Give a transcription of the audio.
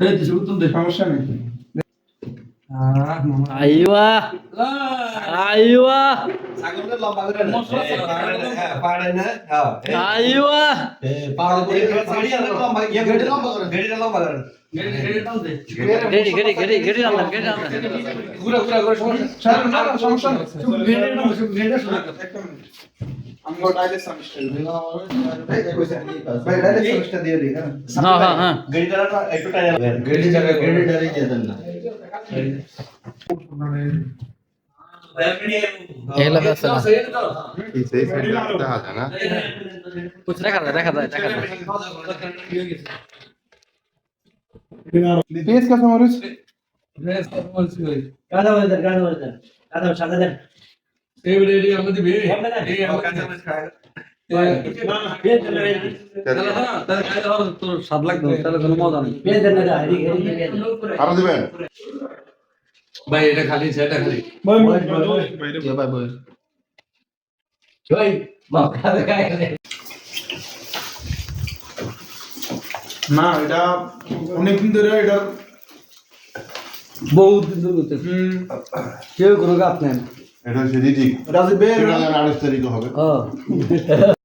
এই তো শুধু দে সমস্যা নেই। আইওয়া আইওয়া। ছাগলের লম্বা করে। হ্যাঁ, পাড়ে না, হ্যাঁ। আইওয়া। এই গাড়িটা লম্বা, ইয়ে গাড়িটা লম্বা করেন, গাড়িটা লম্বা করেন। গেড়ে গেড়ে দাও দে গেড়ি গেড়ি গেড়ি গেড়ি আনলাম গেড়ি ঘুরা ঘুরা ঘুরা সমস্যা সমস্যা গেড়ে শুধু গেড়ে কর একটা মিনিট। your dialysis semester. भाई dialysis semester दिया देखा हाँ हाँ हाँ गड़ी तरह का एडवर्टाइज गड़ी जगह गड़ी डाली किया था ना ये लगा सला इसे इसे लगता है ना कुछ रखा था रखा था रखा था पेस का समरूस पेस का समरूस क्या था बोलते क्या था बोलते क्या था शादा दर হ্যাঁ নেই ভাই এটা খালি সেটা খালি না। এটা অনেকদিন ধরে এটা বহুত দিন ধরে হচ্ছে। কেউ কোনো গাছ নেন এটা হচ্ছে রিজিক। রাজীব বের। সেটা যেন আঠাশ তারিখে হবে।